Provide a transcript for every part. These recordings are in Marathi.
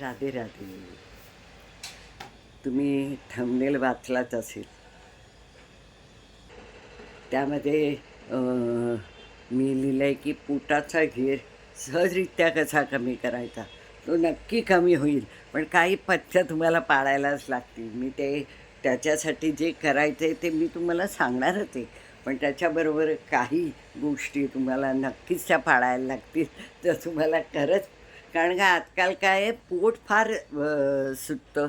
राधे राधे. तुम्ही थंबनेल वाचलाच असेल. त्यामध्ये मी लिहिलं आहे की पोटाचा घेर सहजरित्या कसा कमी करायचा? तो नक्की कमी होईल पण काही पथ्य तुम्हाला पाळायलाच लागतील. मी ते त्याच्यासाठी जे करायचं आहे ते मी तुम्हाला सांगणारच आहे. पण त्याच्याबरोबर काही गोष्टी तुम्हाला नक्कीच त्या पाळायला लागतील. तर तुम्हाला खरंच कारण का आजकाल काय आहे पोट फार सुटतं.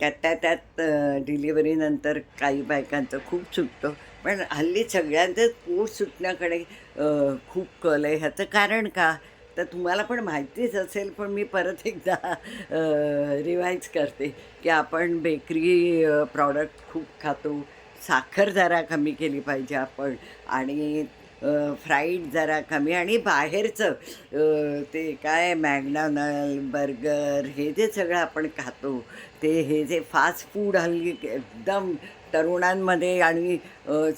त्यात त्या त्यात डिलिव्हरीनंतर काही बायकांचं खूप सुटतं. पण हल्ली सगळ्यांचंच पोट सुटण्याकडे खूप कल आहे. ह्याचं कारण का? तर तुम्हाला पण माहितीच असेल पण मी परत एकदा रिवाईज करते की आपण बेकरी प्रॉडक्ट खूप खातो. साखर जरा कमी केली पाहिजे आपण. आणि फ्राईड जरा कमी आणि बाहेरचं ते काय मॅगडॉनल बर्गर हे जे सगळं आपण खातो ते हे जे फास्ट फूड हल्ली एकदम तरुणांमध्ये आणि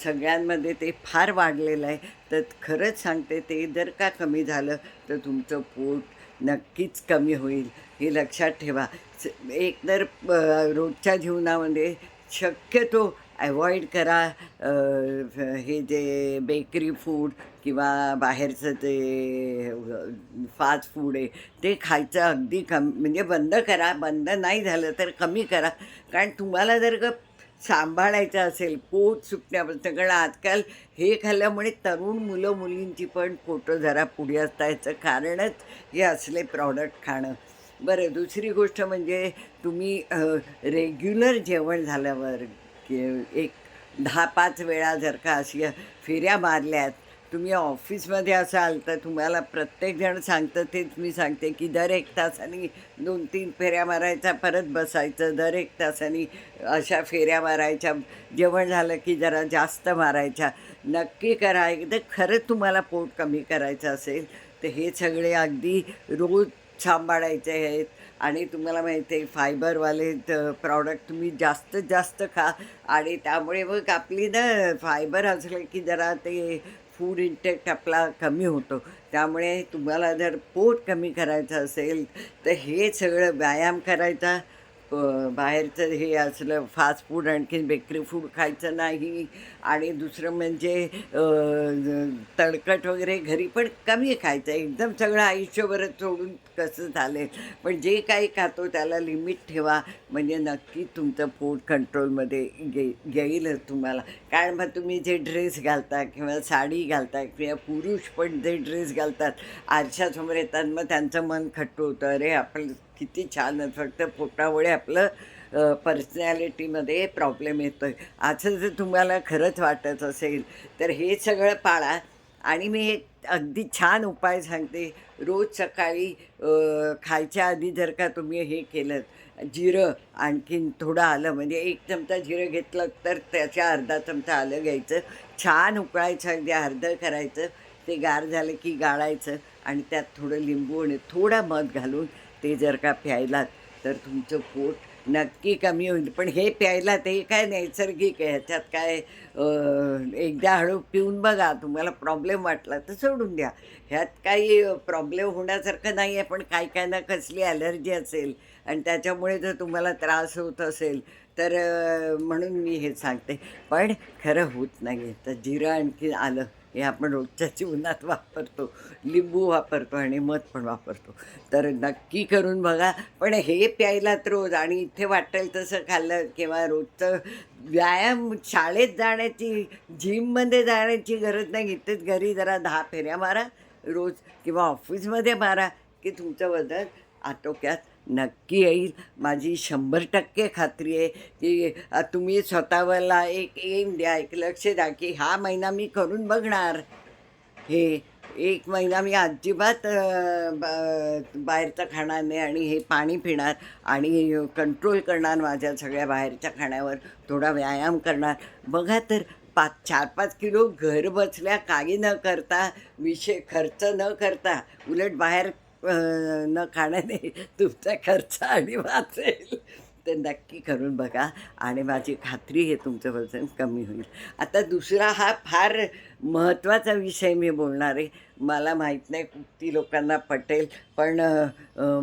सगळ्यांमध्ये ते फार वाढलेलं आहे. तर खरंच सांगते ते जर का कमी झालं तर तुमचं पोट नक्कीच कमी होईल. हे लक्षात ठेवा. एकतर एक तर रोजच्या जीवनामध्ये शक्यतो अवॉइड करा हे जे बेकरी फूड किंवा बाहेरचं ते फास्ट फूड आहे ते खायचं अगदी कम म्हणजे बंद करा बंद नाही झालं तर कमी करा. कारण तुम्हाला जर का सांभाळायचं असेल पोट सुटण्यापासून कारण आजकाल हे खाल्ल्यामुळे तरुण मुलं मुलींची पण पोटं जरा पुढे असता याचं कारणच हे असले प्रॉडक्ट खाणं. बरं दुसरी गोष्ट म्हणजे तुम्ही रेग्युलर जेवण झाल्यावर एक दहा पाच वेळा जर का अशी फेऱ्या मारल्यात तुम्ही ऑफिसमध्ये असाल तर तुम्हाला प्रत्येकजण सांगतं तेच मी सांगते की दर एक तासाने दोन तीन फेऱ्या मारायच्या परत बसायचं दर एक तासाने अशा फेऱ्या मारायच्या जेवण झालं की जरा जास्त मारायच्या. नक्की करा एकदा खरंच तुम्हाला पोट कमी करायचं असेल तर हे सगळे अगदी रोज सांभाळायचे आहेत. आणि तुम्हाला माहिती आहे फायबरवाले प्रॉडक्ट तुम्ही जास्तीत जास्त खा. आणि त्यामुळे मग आपली ना फायबर असलं की जरा ते फूड इंटेक्ट आपला कमी होतो. त्यामुळे तुम्हाला जर पोट कमी करायचं असेल तर हे सगळं व्यायाम करायचा. बाहेरचं हे असलं फास्ट फूड आणखीन बेकरी फूड खायचं नाही आणि दुसरं म्हणजे तडकट वगैरे घरी पण कमी खायचं. एकदम सगळं आयुष्यभरच सोडून कसं झालं पण जे काही खातो त्याला लिमिट ठेवा. म्हणजे नक्की तुमचं पोट कंट्रोलमध्ये गे येईलच तुम्हाला. कारण मग तुम्ही जे ड्रेस घालता किंवा साडी घालता किंवा पुरुष पण जे ड्रेस घालतात आरशासमोर येतात मग त्यांचं मन खट्ट होतं. अरे आपण किती छान आहे. फक्त पोटामुळे आपलं पर्सनॅलिटीमध्ये प्रॉब्लेम येतो आहे असं जर तुम्हाला खरंच वाटत असेल तर हे सगळं पाळा. आणि मी एक अगदी छान उपाय सांगते. रोज सकाळी खायच्या आधी जर का तुम्ही हे केलं जिरं आणखीन थोडं आलं म्हणजे एक चमचा जिरं घेतलं तर त्याच्या अर्धा चमचा आलं घ्यायचं. छान उकळायचं अगदी अर्धं करायचं. ते गार झालं की गाळायचं आणि त्यात थोडं लिंबू आणि थोडा मध घालून ते जर का प्यायलात तर तुमचं पोट नक्की कमी होईल. पण हे प्यायला ते काय नैसर्गिक आहे ह्याच्यात काय एकदा हळू पिऊन बघा तुम्हाला प्रॉब्लेम वाटला तर सोडून द्या. ह्यात काही प्रॉब्लेम होण्यासारखं नाही आहे पण काय काय ना कसली ॲलर्जी असेल आणि त्याच्यामुळे जर तुम्हाला त्रास होत असेल तर म्हणून मी हे सांगते. पण खरं होत नाही आहे तर जिरं आणखी आलं. हे आपण रोजच्या जीवनात वापरतो. लिंबू वापरतो आणि मध पण वापरतो. तर नक्की करून बघा. पण हे प्यायलात रोज आणि इथे वाटेल तसं खाल्लं किंवा रोजचं व्यायाम शाळेत जाण्याची जिममध्ये जाण्याची गरज नाही. इथेच घरी जरा दहा फेऱ्या मारा रोज किंवा ऑफिसमध्ये मारा की तुमचं वजन आटोक्यात नक्की येईल. माझी शंभर टक्के खात्री आहे की तुम्ही स्वतःला एक एम द्या एक लक्ष द्या की हा महिना मी करून बघणार. हे एक महिना मी अजिबात बाहेरचं खाणार नाही आणि हे पाणी पिणार आणि कंट्रोल करणार माझ्या सगळ्या बाहेरच्या खाण्यावर. थोडा व्यायाम करणार. बघा तर पाच चार पाच किलो घर बसल्या काही न करता विषय खर्च न करता उलट बाहेर न खाण्याने तुमचा खर्च आणि वाचेल तर नक्की करून बघा आणि माझी खात्री हे तुमचं वजन कमी होईल. आता दुसरा हा फार महत्त्वाचा विषय मी बोलणार आहे. मला माहीत नाही किती लोकांना पटेल पण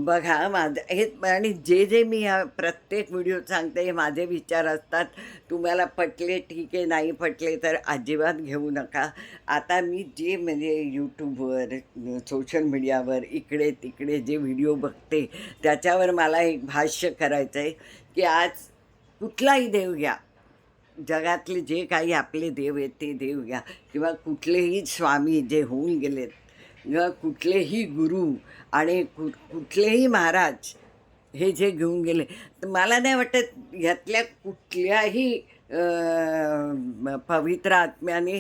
बघा माझं हे आणि जे जे मी ह्या प्रत्येक व्हिडिओ सांगते हे माझे विचार असतात. तुम्हाला पटले ठीक आहे नाही पटले तर अजिबात घेऊ नका. आता मी जे म्हणजे यूट्यूबवर सोशल मीडियावर इकडे तिकडे जे व्हिडिओ बघते त्याच्यावर मला एक भाष्य करायचं आहे की आज कुठलाही देव घ्या. जगातले जे काही आपले देव आहेत ते देव घ्या. किंवा कुठलेही स्वामी जे होऊन गेलेत किंवा कुठलेही गुरु आणि कु कुठलेही महाराज हे जे घेऊन गेले तर मला नाही वाटत ह्यातल्या कुठल्याही पवित्र आत्म्याने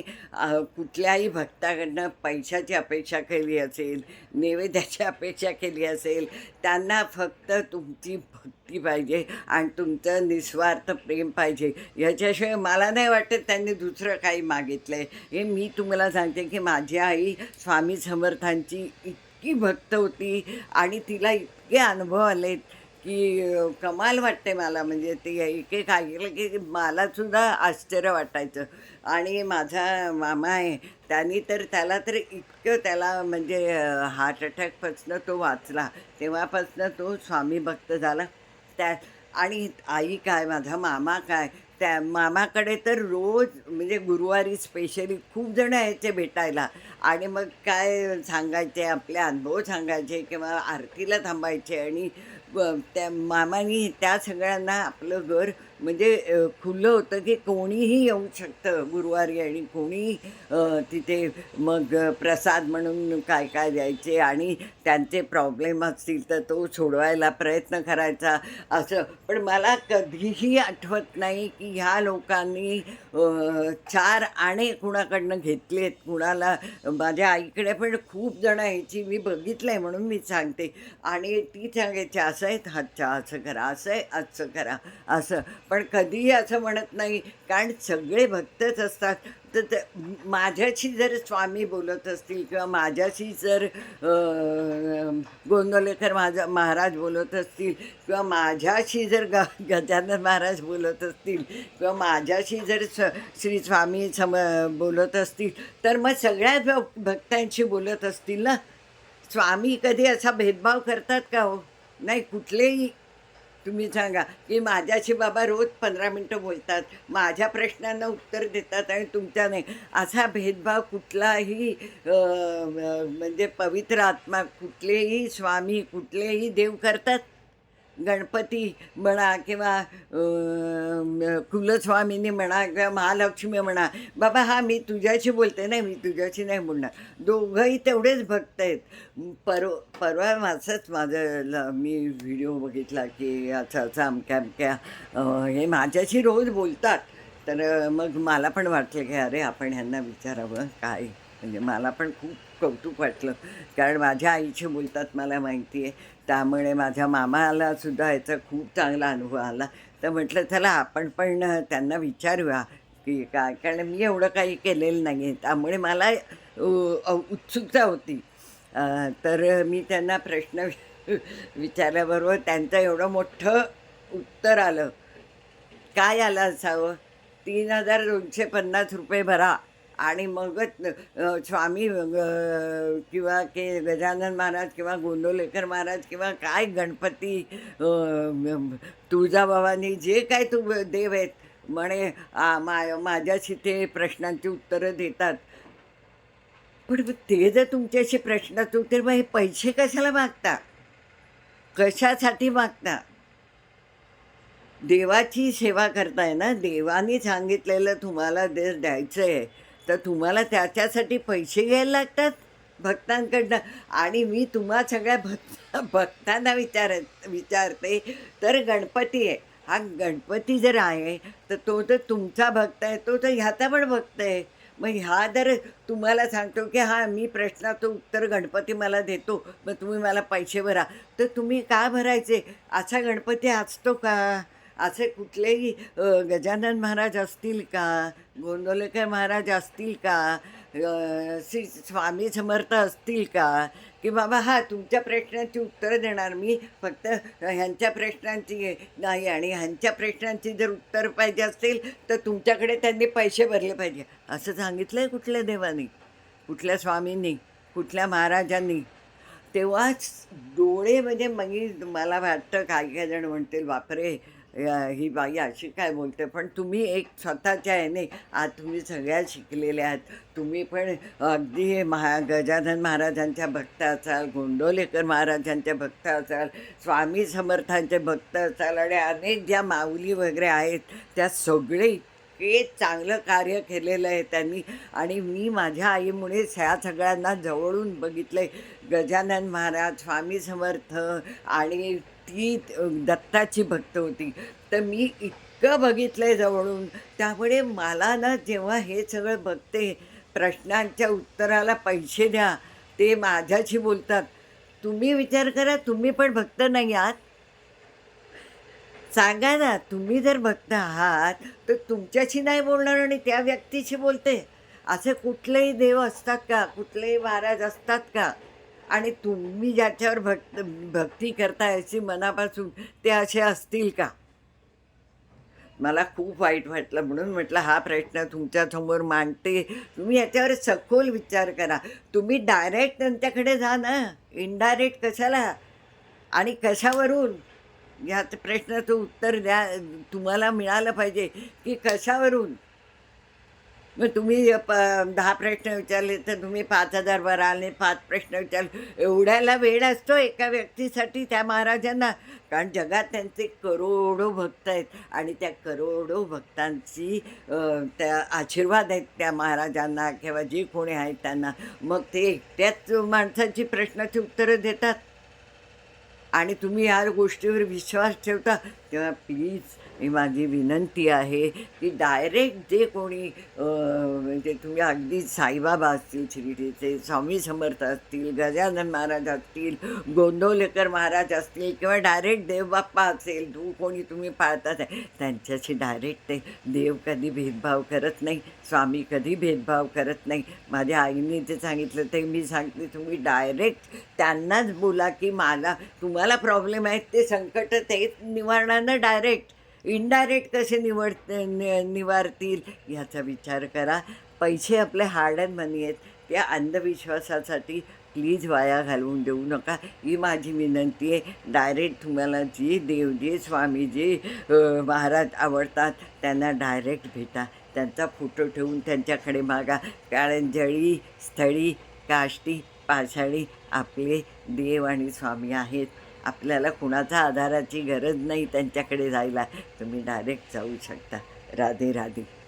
कुठल्याही भक्ताकडनं पैशाची अपेक्षा केली असेल नैवेद्याची अपेक्षा केली असेल त्यांना फक्त तुमची भक्ती पाहिजे आणि तुमचं निस्वार्थ प्रेम पाहिजे. याच्याशिवाय मला नाही वाटत त्यांनी दुसरं काही मागितलं आहे हे मी तुम्हाला सांगते की माझी आई स्वामी समर्थांची इतकी भक्त होती आणि तिला इतके अनुभव आलेत. की कमाल वाटते मला. म्हणजे ते एक एक ऐकलं की मलासुद्धा आश्चर्य वाटायचं. आणि माझा मामा आहे त्यांनी तर त्याला तर इतकं त्याला म्हणजे हार्ट अटॅकपासनं तो वाचला. तेव्हापासनं तो स्वामी भक्त झाला. त्या आणि आई काय माझा मामा काय? त्या मामाकडे तर रोज म्हणजे गुरुवारी स्पेशली खूप जण यायचे भेटायला. आणि मग काय सांगायचे आपले अनुभव सांगायचे किंवा आरतीला थांबायचे आणि त्या मामानी त्या सगळ्यांना आपलं घर म्हणजे खुलं होतं की कोणीही येऊ शकतं गुरुवारी आणि कोणीही तिथे मग प्रसाद म्हणून काय काय द्यायचे आणि त्यांचे प्रॉब्लेम असतील तर तो सोडवायला प्रयत्न करायचा असं. पण मला कधीही आठवत नाही की ह्या लोकांनी चार आणे कुणाकडनं आहेत कुणाला माझ्या आईकडे पण खूप जण यायची मी बघितलं आहे म्हणून मी सांगते. आणि ती सांगायची असं आहेत अच्छा असं करा असं आहे असं करा असं. पण कधीही असं म्हणत नाही. कारण सगळे भक्तच असतात. तर ते माझ्याशी जर स्वामी बोलत असतील किंवा माझ्याशी जर गोंदवलेकर माझा महाराज बोलत असतील किंवा माझ्याशी जर ग गजानन महाराज बोलत असतील किंवा माझ्याशी जर स श्री स्वामी सम बोलत असतील तर मग सगळ्याच भक्तांशी बोलत असतील ना? स्वामी कधी असा भेदभाव करतात का हो? नाही कुठलेही तुम्ही सांगा की माझ्याशी बाबा रोज पंधरा मिनटं बोलतात माझ्या प्रश्नांना उत्तर देतात आणि तुमच्या नाही. असा भेदभाव कुठलाही म्हणजे पवित्र आत्मा कुठलेही स्वामी कुठलेही देव करतात? गणपती म्हणा किंवा अं, कुलस्वामीनी म्हणा किंवा महालक्ष्मी म्हणा बाबा हा मी तुझ्याशी बोलते नाही मी तुझ्याशी नाही बोलणार. दोघंही तेवढेच भक्त आहेत. परवा परवा माझंच माझं मी व्हिडिओ बघितला की असं असं अमक्या अमक्या हे माझ्याशी रोज बोलतात. तर मग मला पण वाटलं की अरे आपण ह्यांना विचारावं काय? म्हणजे मला पण खूप कौतुक वाटलं. कारण माझ्या आईची बोलतात मला माहिती आहे. त्यामुळे माझ्या मामाला सुद्धा याचा खूप चांगला अनुभव आला. तर म्हटलं चला आपण पण त्यांना विचारूया की काय? कारण मी एवढं काही केलेलं नाही आहे. त्यामुळे मला उत्सुकता होती. तर मी त्यांना प्रश्न विचारल्याबरोबर त्यांचं एवढं मोठं उत्तर आलं. काय आलं असावं? तीन हजार दोनशे पन्नास रुपये भरा. आणि मगच स्वामी किंवा के गजानन महाराज किंवा गोंदोलेकर महाराज किंवा काय गणपती तुळजाभवानी जे काय तू देव आहेत म्हणे मा माझ्याशी ते प्रश्नांची उत्तरं देतात. पण ते जर तुमच्याशी प्रश्नाचं उत्तर मग हे पैसे कशाला मागता? कशासाठी मागता? देवाची सेवा करताय ना? देवाने सांगितलेलं तुम्हाला देश द्यायचं आहे तर तुम्हाला त्याच्यासाठी पैसे घ्यायला लागतात? भक्तांकडनं. आणि मी तुम्हा सगळ्या भक्त भक्तांना विचार विचारते तर गणपती आहे. हा गणपती जर आहे तर तो तर तुमचा भक्त आहे तो तर ह्याचा पण भक्त आहे. मग ह्या जर तुम्हाला सांगतो की हा मी प्रश्नाचं उत्तर गणपती मला देतो मग तुम्ही मला पैसे भरा. तर तुम्ही का भरायचे? असा गणपती असतो का? असे कुठलेही गजानन महाराज असतील का? गोंदवलेकर महाराज असतील का? श्री स्वामी समर्थ असतील का? की बाबा हा तुमच्या प्रश्नांची उत्तरं देणार. मी फक्त ह्यांच्या प्रश्नांची नाही आणि ह्यांच्या प्रश्नांची जर उत्तर पाहिजे असतील तर तुमच्याकडे त्यांनी पैसे भरले पाहिजे. असं सांगितलं आहे कुठल्या देवाने? कुठल्या स्वामींनी? कुठल्या महाराजांनी? तेव्हाच डोळे म्हणजे मग मला वाटतं काही काही जण म्हणतील बापरे ही बाई अशी काय बोलते पण तुम्ही एक स्वतःच्या याने आज तुम्ही सगळ्या शिकलेल्या आहात. तुम्ही पण अगदी महा गजानन महाराजांच्या भक्त असाल गोंडोलेकर महाराजांच्या भक्त असाल स्वामी समर्थांचे भक्त असाल आणि अनेक ज्या माऊली वगैरे आहेत त्या सगळे इतके चांगलं कार्य केलेलं आहे त्यांनी. आणि मी माझ्या आईमुळे ह्या सगळ्यांना जवळून बघितलं आहे गजानन महाराज स्वामी समर्थ आणि ती दत्ताची भक्त होती. तर मी इतकं बघितलं आहे जवळून त्यामुळे मला ना जेव्हा हे सगळं बघते प्रश्नांच्या उत्तराला पैसे द्या ते माझ्याशी बोलतात. तुम्ही विचार करा तुम्ही पण भक्त नाही आहात. सांगा ना तुम्ही जर भक्त आहात तर तुमच्याशी नाही बोलणार आणि त्या व्यक्तीशी बोलते. असे कुठलेही देव असतात का? कुठलेही महाराज असतात का? आणि तुम्ही ज्याच्यावर भक्त भक्ती करता अशी मनापासून ते असे असतील का? मला खूप वाईट वाटलं. म्हणून म्हटलं हा प्रश्न तुमच्यासमोर मांडते. तुम्ही याच्यावर सखोल विचार करा. तुम्ही डायरेक्ट त्यांच्याकडे जा ना. इनडायरेक्ट कशाला? आणि कशावरून? ह्याच प्रश्नाचं उत्तर द्या. तुम्हाला मिळालं पाहिजे की कशावरून? मग तुम्ही प दहा प्रश्न विचारले तर तुम्ही पाच हजार वर आले पाच प्रश्न विचारले. एवढ्याला वेळ असतो एका व्यक्तीसाठी त्या महाराजांना? कारण जगात त्यांचे करोडो भक्त आहेत आणि त्या करोडो भक्तांची त्या आशीर्वाद आहेत त्या महाराजांना किंवा जे कोणी आहेत त्यांना. मग ते एकट्याच माणसाची प्रश्नाची उत्तरं देतात. आणि तुम्ही या गोष्टीवर विश्वास ठेवता. तेव्हा प्लीज ही माझी विनंती आहे की डायरेक्ट जे कोणी म्हणजे तुम्ही अगदी साईबाबा असतील शिर्डीचे स्वामी समर्थ असतील गजानन महाराज असतील गोंदवलेकर महाराज असतील किंवा डायरेक्ट देवबाप्पा असेल तू कोणी तुम्ही पाळतात आहे त्यांच्याशी डायरेक्ट ते देव कधी भेदभाव करत नाही स्वामी कधी भेदभाव करत नाही. माझ्या आईने ते सांगितलं ते मी सांगते तुम्ही डायरेक्ट त्यांनाच बोला की मला तुम्हाला प्रॉब्लेम आहेत ते संकट ते निवारणानं डायरेक्ट इनडायरेक्ट कसे निवड नि- निवारतील ह्याचा विचार करा. पैसे आपले हार्ड अँड मनी आहेत. त्या अंधविश्वासासाठी प्लीज वाया घालवून देऊ नका. ही माझी विनंती आहे. डायरेक्ट तुम्हाला जी देव जे स्वामी जे महाराज आवडतात त्यांना डायरेक्ट भेटा. त्यांचा फोटो ठेवून त्यांच्याकडे मागा. कारण जळी स्थळी काष्टी पाषाळी आपले देव आणि स्वामी आहेत. आपल्याला कुणाचा आधाराची गरज नाही त्यांच्याकडे जायला. तुम्ही डायरेक्ट जाऊ शकता. राधे राधे.